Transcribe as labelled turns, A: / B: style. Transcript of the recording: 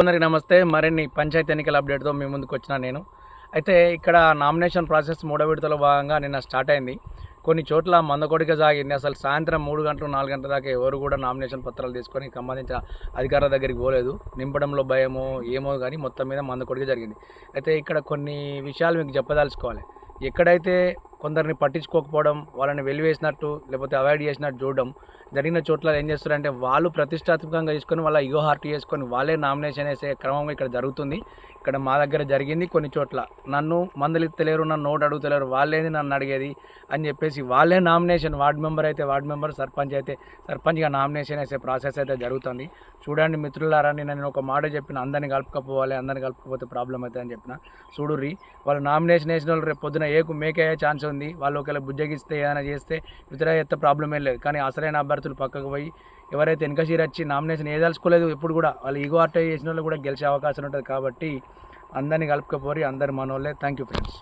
A: అందరికీ నమస్తే. మరిన్ని పంచాయతీ ఎన్నికల అప్డేట్తో మీ ముందుకు వచ్చిన నేను. అయితే ఇక్కడ నామినేషన్ ప్రాసెస్ మూడో విడతలో భాగంగా నిన్న స్టార్ట్ అయింది. కొన్ని చోట్ల మందకొడిక సాగింది అసలు సాయంత్రం మూడు గంటలు నాలుగు గంటల దాకా ఎవరు కూడా నామినేషన్ పత్రాలు తీసుకొని సంబంధించిన అధికారుల దగ్గరికి పోలేదు. నింపడంలో భయమో ఏమో కానీ మొత్తం మీద మందకొడిక జరిగింది. అయితే ఇక్కడ కొన్ని విషయాలు మీకు చెప్పదలుచుకోవాలి. ఎక్కడైతే కొందరిని పట్టించుకోకపోవడం వాళ్ళని వెలివేసినట్టు లేకపోతే అవాయిడ్ చేసినట్టు చూడడం. జరిగిన చోట్ల ఏం చేస్తారంటే వాళ్ళు ప్రతిష్టాత్మకంగా తీసుకొని వాళ్ళ ఇగో హార్ట్ చేసుకొని వాళ్ళే నామినేషన్ వేసే క్రమం ఇక్కడ జరుగుతుంది. ఇక్కడ మా దగ్గర జరిగింది కొన్ని చోట్ల. నన్ను మందులు ఇస్తలేరు నన్ను నోటు అడుగుతలేరు వాళ్ళేది నన్ను అడిగేది అని చెప్పేసి వాళ్ళే నామినేషన్ వార్డు మెంబర్ అయితే వార్డు మెంబర్ సర్పంచ్ అయితే సర్పంచ్గా నామినేషన్ వేసే ప్రాసెస్ అయితే జరుగుతుంది. చూడండి మిత్రులారా నేను ఒక మాట చెప్పిన అందరిని కలుపుకపోవాలి అందరిని కలుపుకపోతే ప్రాబ్లం అవుతుంది అని చెప్పిన. చూడుర్రి వాళ్ళు నామినేషన్ వేసిన వాళ్ళు రేపు పొద్దున ఏకు మేకే ఛాన్స్ ఛాన్స్ ఉంది. వాళ్ళు ఒకవేళ బుజ్జగిస్తే ఏదైనా చేస్తే ఇతర ఎత్త ప్రాబ్లం ఏం లేదు. కానీ అసలైన అభ్యర్థులు పక్కకు పోయి ఎవరైతే వెనకసీరు వచ్చి నామినేషన్ ఏదలుచుకోలేదు ఎప్పుడు కూడా వాళ్ళు ఈగో ఆర్టై చేసిన వాళ్ళు కూడా గెలిచే అవకాశం ఉంటుంది కాబట్టి అందరినీ కలుపుకపోరి అందరు మనోళ్ళే. Thank you friends